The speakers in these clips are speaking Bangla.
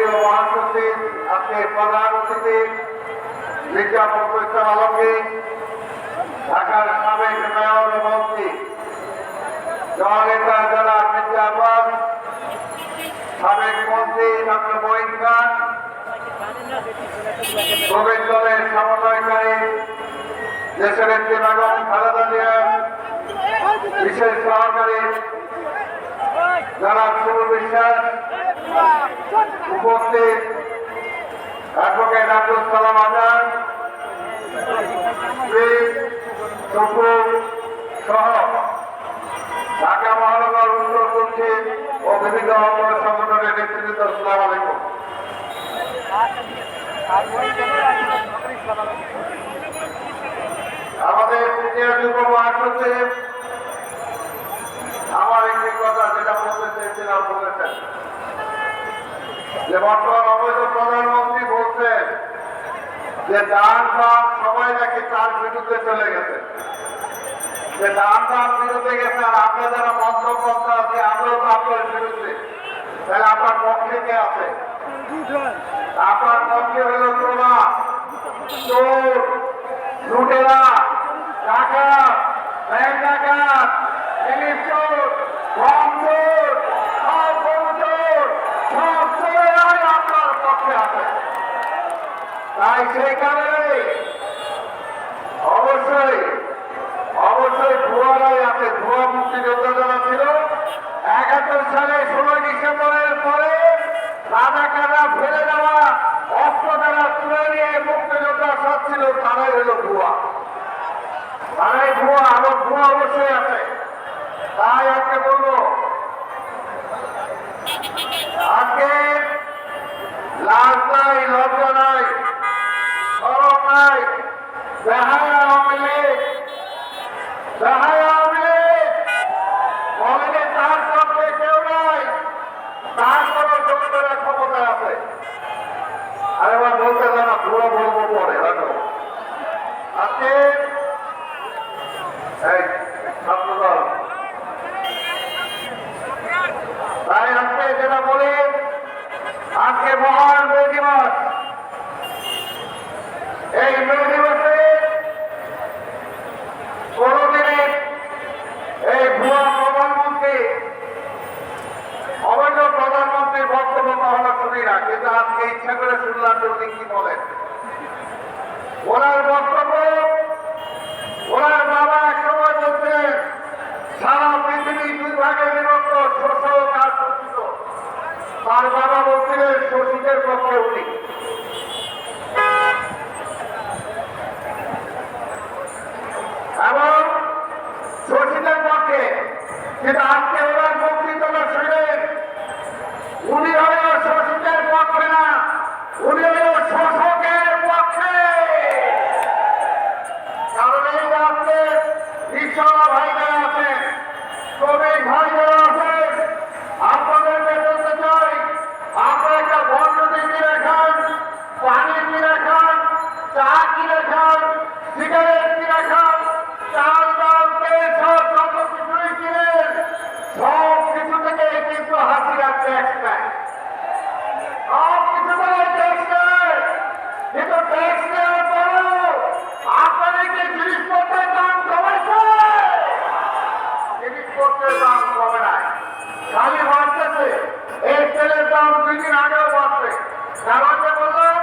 প্রিয় মহাসচিব আজকের প্রধান অতিথি মির্জাপুর কৈশোর আলমগীর ঢাকার সাবেক মেয়র মন্ত্রী, জননেতা জেলা মির্জাবাদ সাবেক মন্ত্রী ডক্টর মহিন খান শ্রমিক দলের সমন্বয়কারী জিয়া, বিশেষ সহকারী, যারা শুভ বিশ্বাস উপস্থিত অ্যাডভোকেট আব্দুল সালাম আজাদ সহ ঢাকা মহানগর উত্তর পশ্চিম আমাদের তৃতীয় যুব মহাসচিব, আমার একটি কথা যেটা বলতে চেয়েছিলাম, বলেছেন। যে বর্তমান অবৈধ প্রধানমন্ত্রী বলছেন যে ডান বাম সবাই নাকি তার বিরুদ্ধে চলে গেছে। যে ডান বাম বিরুদ্ধে গেছে আর আপনি যারা মন্তব্য আছে আমরাও তো আপনার বিরুদ্ধে। তাহলে আপনার পক্ষে কে আছে? আপনার তাই সেই কারণে অবশ্যই অবশ্যই ভুয়ারাই আছে, ভুয়া মুক্তিযোদ্ধা যারা ছিল। একাত্তর সালে ষোলোই ডিসেম্বরের পরে রাজাকাররা ফেলে দেওয়া অস্ত্র দ্বারা তুলে নিয়ে মুক্তিযোদ্ধা সব ছিল, তারাই হলো ভুয়া। তারাই ভুয়া, আরও ভুয়া অবশ্যই আছে। তাই আজকে বলব, আজকে লাজ নাই, লজ্জা নাই সরম নাই বেহায়া আওয়ামী লীগ বেহায়া আওয়ামী লীগ বলেনি তার পক্ষে কেউ নাই তার কোনো জমিদারের ক্ষমতা আছে আরে আমার বলতে না পুরো বলব পরে রাখো আজকে এই ছাত্রদল তাই আজকে যেটা বলি আজকে মহান মে দিবস এই মে দিবসে কোনদিনই এই ভুয়া প্রধানমন্ত্রী, অবৈধ প্রধানমন্ত্রীর বক্তব্য কখনো শুনি না কিন্তু আজকে ইচ্ছা করে শুনলাম যে উনি কি বলেন। ওনার বক্তব্য, ওনার বাবা এক সময় বলছিলেন, সারা পৃথিবী দুই ভাগে বিভক্ত শোষক আর শোষিত। তার বাবা বলছিলেন, শোষিতের পক্ষে উনি এবং শোষিতের পক্ষে কিন্তু আজকে ওনার বক্তৃতা শুনেন উনি হলো শোষিতের পক্ষে না, উনি হলো শোষকের পক্ষে। কারণ এই রাজ্যে রিক্সাওয়ালা ভাইরা আছেন শ্রমিক ভাইরা আছেন আপনাদেরকে বলতে চাই আপনারা একটা বন্ধ কিনে খান পানি কিনে খান চা কিনে খান সিগারেট কিনে খান চাল ডাল তেল সব যত কিছুই কিনেন সব কিছু থেকে কিন্তু হাসিরা ট্যাক্স নেয় সব কিছু থেকে ট্যাক্স নেয় কিন্তু ট্যাক্স নেওয়ার পরেও আপনাদের কি জিনিসপত্রের দাম কমেছে জিনিসপত্রের দাম কমে নাই খালি বাড়তেছে এই তেলের দাম দুই দিন আগেও বাড়ছে কারণ যে বললাম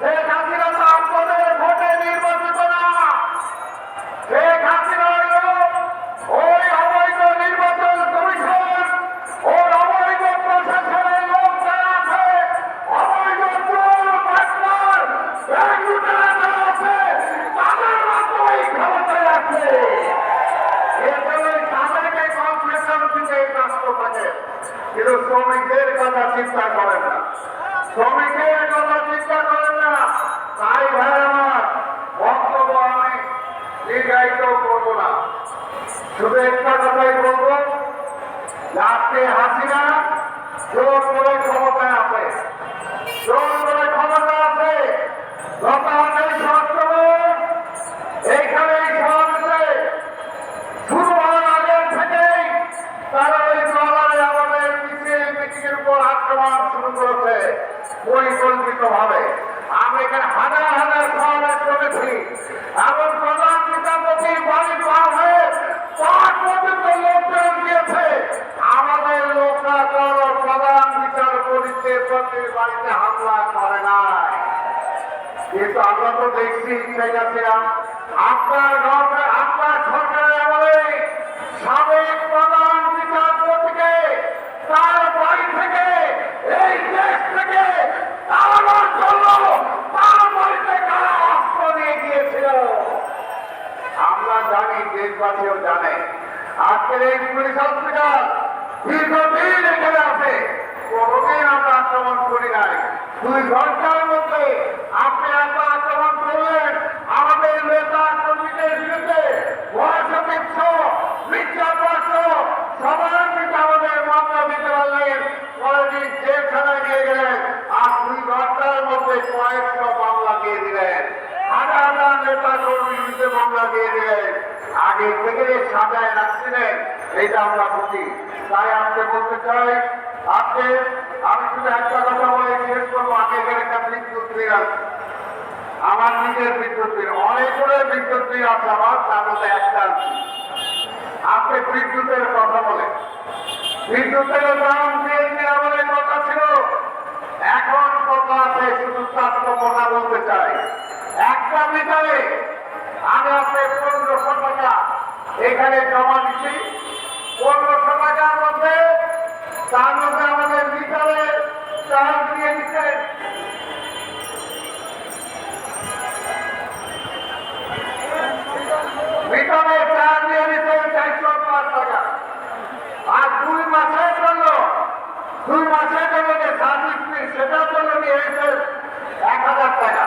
শেখ হাসিনা তো আপনাদের ভোটে নির্বাচিত না শেখ হাসিনা হলো ওই অবৈধ নির্বাচন কমিশন ওই অবৈধ প্রশাসনের লোক যারা আছে অবৈধ চোর বাটপার ব্যাংক লুটেরা যারা আছে তাদের মাধ্যমেই ক্ষমতায় আছে এর জন্য তাদেরকে কনসেশন দিতে ব্যস্ত থাকে কিন্তু শ্রমিকদের কথা চিন্তা করেন না। শ্রমিকের কথা চিন্তা করেন না। তাই ভাই আমার, বক্তব্য আমি দীর্ঘায়িত করব না। শুধু একটা কথাই বলব রাত্রে হাসিনা জোর করে ক্ষমতায় আছে। জোর করে ক্ষমতা আছে আক্রমণ শুরু করেছে পরিকল্পিত ভাবে আমি এখানে হাজার হাজার সমাবেশ করেছি। এবং প্রধান বিচারপতি বাড়ি পার হয়ে পাঁচ পর্যন্ত লোকজন দিয়েছে। আমাদের প্রধান বিচারপতিতে বাড়িতে হামলা করে নাই। কিন্তু আমরা তো দেখছি হাসিনা আপনার আপনার সরকারের আমলে সাবেক প্রধান বিচারপতিকে তার বাড়ি থেকে এই দেশ থেকে তাড়ানোর জন্য তার বাড়িতে কারা অস্ত্র নিয়ে গিয়েছিল আমরা জানি দেশবাসীও জানে। আজকের এই পুলিশ হসপিটাল দীর্ঘদিন এখানে আছে। কোনোদিন আমরা আক্রমণ করি নাই। দুই ঘণ্টার মধ্যে আপনি এত আক্রমণ করলেন, আমাদের নেতা কর্মীদের বিরুদ্ধে সবার বিরুদ্ধে আমাদের মামলা দিতে পারলেন। জেলখানায় নিয়ে গেলেন। আর দুই ঘণ্টার মধ্যে কয়েকশো মামলা দিয়ে দিলেন। হাজার হাজার নেতা কর্মীর বিরুদ্ধে মামলা দিয়ে দিলেন। আগে থেকে সাজায় রাখছিলেন এটা আমরা বুঝি। তাই আপনি বলতে চাই আপনি আমি শুধু একটা কথা বলে শেষ করব আগে একটা বিদ্যুৎ বিল আছে। আমার নিজের বিদ্যুৎ বিল অনেকগুলো বিদ্যুৎ বিল আছে আমার, তার মধ্যে একটা আছে। আপনি বিদ্যুতের কথা বলেন বিদ্যুতের দাম দিয়ে আমাদের কথা ছিল। এখন কথা আছে, শুধু স্বাস্থ্য কথা বলতে চাই। একটা মিটারে আমি আপনি পনেরোশো টাকা এখানে জমা দিচ্ছি পনেরোশো টাকার মধ্যে তার মধ্যে আমাদের মিটারে চার্জ দিয়ে দিচ্ছে চারশো পাঁচ আর দুই দুই সেটার জন্য এক হাজার টাকা।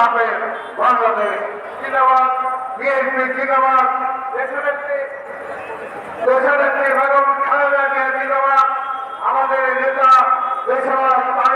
হবে বাংলাদেশ জিন্দাবাদ বিএনপি জিন্দাবাদ দেশনেত্রী দেশনেত্রী বেগম খালেদা জিয়া জিন্দাবাদ আমাদের নেতা দেশবাদ